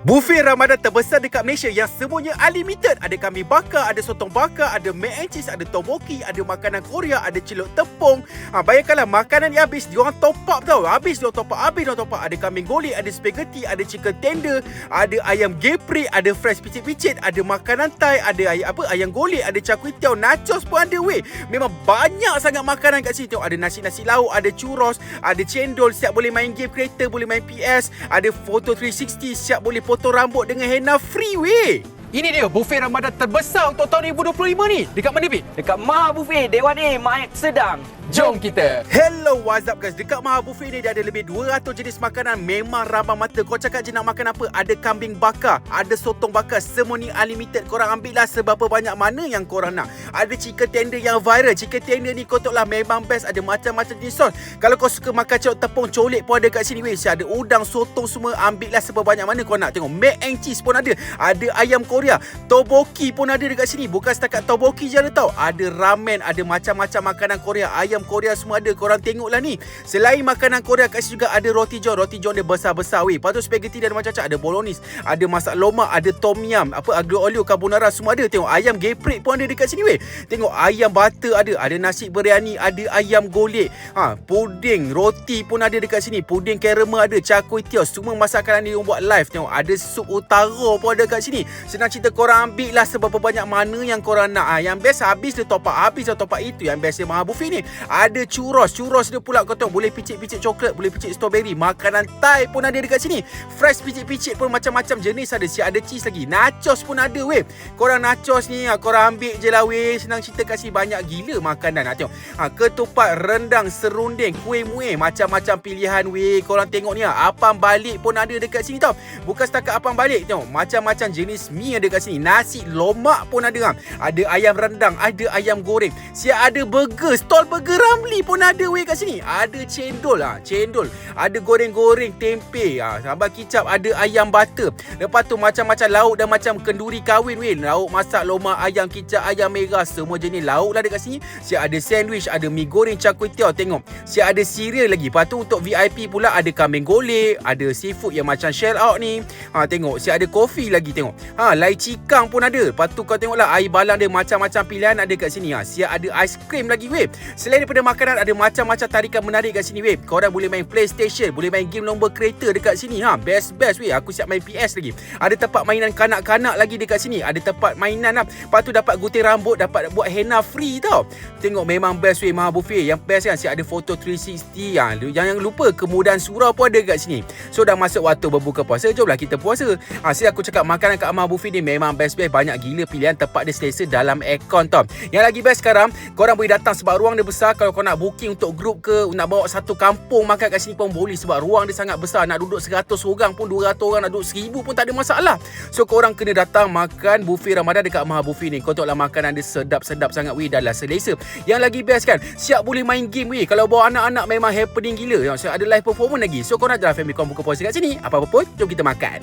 Buffet Ramadan terbesar dekat Malaysia yang semuanya unlimited. Ada kambing bakar, ada sotong bakar, ada mac and cheese, ada tomoki, ada makanan Korea, ada celup tepung. Ha, bayangkanlah makanan ni habis, diorang top up tau. Habis diorang top up, habis diorang top up. Ada kambing golek, ada spaghetti, ada chicken tender, ada ayam geprek, ada fresh picit-picit, ada makanan Thai, ada ayam apa ayam golek, ada char kway teow, nachos pun ada weh. Memang banyak sangat makanan kat sini. Tengok ada nasi-nasi lauk, ada churros, ada cendol, siap boleh main game kereta, boleh main PS, ada photo 360, siap boleh potong rambut dengan henna free weh. Ini dia buffet Ramadan terbesar untuk tahun 2025 ni. Dekat mana, Pik? Dekat Maha Buffet Dewan A, Mak Sedang. Jom kita. Hello, what's up guys? Dekat Maha Buffet ni dia ada lebih 200 jenis makanan memang ramah mata. Kau cakap je nak makan apa? Ada kambing bakar, ada sotong bakar, semua ni unlimited. Korang ambil lah seberapa banyak mana yang korang nak. Ada chicken tender yang viral. Chicken tender ni kotok lah memang best. Ada macam-macam jenis sos. Kalau kau suka makan celup tepung colik pun ada kat sini weh. Ada udang, sotong semua. Ambil lah seberapa banyak mana kau nak. Tengok mac and cheese pun ada. Ada ayam Korea. Toboki pun ada dekat sini. Bukan setakat toboki je ada tau. Ada ramen, ada macam-macam makanan Korea. Ayam Korea semua ada. Korang tengoklah ni. Selain makanan Korea kat sini juga ada roti john. Roti john dia besar-besar weh. Lepas tu spaghetti dia ada macam-macam. Ada bolognese, ada masak lomak, ada tom yum, apa aglio olio carbonara semua ada. Tengok ayam geprek pun ada dekat sini weh. Tengok ayam butter ada, ada nasi biryani, ada ayam golek. Ha, puding, roti pun ada dekat sini. Puding caramel ada, kway teow. Semua masakan ni buat live. Tengok ada sup utara pun ada kat sini. Senang cerita korang ambil lah seberapa banyak mana yang korang nak. Ha, yang best habis dia top up. Habis dia top up itu yang best dia Maha Buffet ni. Ada churros. Churros dia pula kau tahu boleh picit-picit coklat, boleh picit strawberry. Makanan Thai pun ada dekat sini. Fresh picit-picit pun macam-macam jenis ada. Si ada cheese lagi. Nachos pun ada weh. Korang nachos ni ha, korang ambil je lah weh. Senang cerita kasih banyak gila makanan. Ha, tengok. Ha, ketupat, rendang, serunding, kuih muih. Macam-macam pilihan weh. Korang tengok ni ha. Apam balik pun ada dekat sini tau. Bukan setakat apam balik. Tengok. Macam-macam jenis mie ada dekat sini. Nasi lomak pun ada. Ha. Ada ayam rendang. Ada ayam goreng. Si ada burger. Stall burger Ramli pun ada weh kat sini. Ada cendol. Ha. Cendol. Ada goreng-goreng tempe. Ha. Sambal kicap. Ada ayam butter. Lepas tu macam-macam lauk dan macam kenduri kahwin weh. Lauk masak lomak ayam kicap ayam merah. Semua jenis lauk lah dekat sini. Si ada sandwich. Ada mi goreng char kway teow. Tengok. Si ada cereal lagi. Lepas tu untuk VIP pula ada kambing golek. Ada seafood yang macam shell out ni. Ha, tengok. Si ada kopi lagi tengok. Ha, lai cikang pun ada. Lepas tu kau tengoklah air balang dia macam-macam pilihan ada kat sini. Ha, si ada ais krim lagi weh. Selain daripada makanan ada macam-macam tarikan menarik kat sini weh. Korang boleh main PlayStation. Boleh main game nombor kereta dekat sini. Ha, best-best weh. Aku siap main PS lagi. Ada tempat mainan kanak-kanak lagi dekat sini. Ada tempat mainan lah. Lepas tu dapat gunting rambut. Dapat buat henna free tau. Tengok memang best weh Maha Buffet. Yang best kan si ada foto 360. Ha, jangan lupa kemudahan surau pun ada kat sini. So dah masuk waktu berbuka puasa. Jomlah kita puasa. Ha, saya aku cakap makanan kat Maha Buffet ni memang best-best. Banyak gila pilihan tempat dia selesa dalam aircon tau. Yang lagi best sekarang. Korang boleh datang sebab ruang dia besar. Kalau kau nak booking untuk grup ke. Nak bawa satu kampung makan kat sini pun boleh. Sebab ruang dia sangat besar. Nak duduk 100 orang pun 200 orang. Nak duduk 1000 pun tak ada masalah. So korang kena datang makan buffet Ramadan dekat Maha Buffet ni. Kau tahu lah makanan dia sedap-sedap sangat weh. Dah lah selesa. Yang lagi best kan. Siap boleh main game weh. Kalau bawa anak-anak memang happening gila. So ada live performance lagi. So korang adalah family kau buka puasa kat sini. Apa-apa pun. Jom kita makan.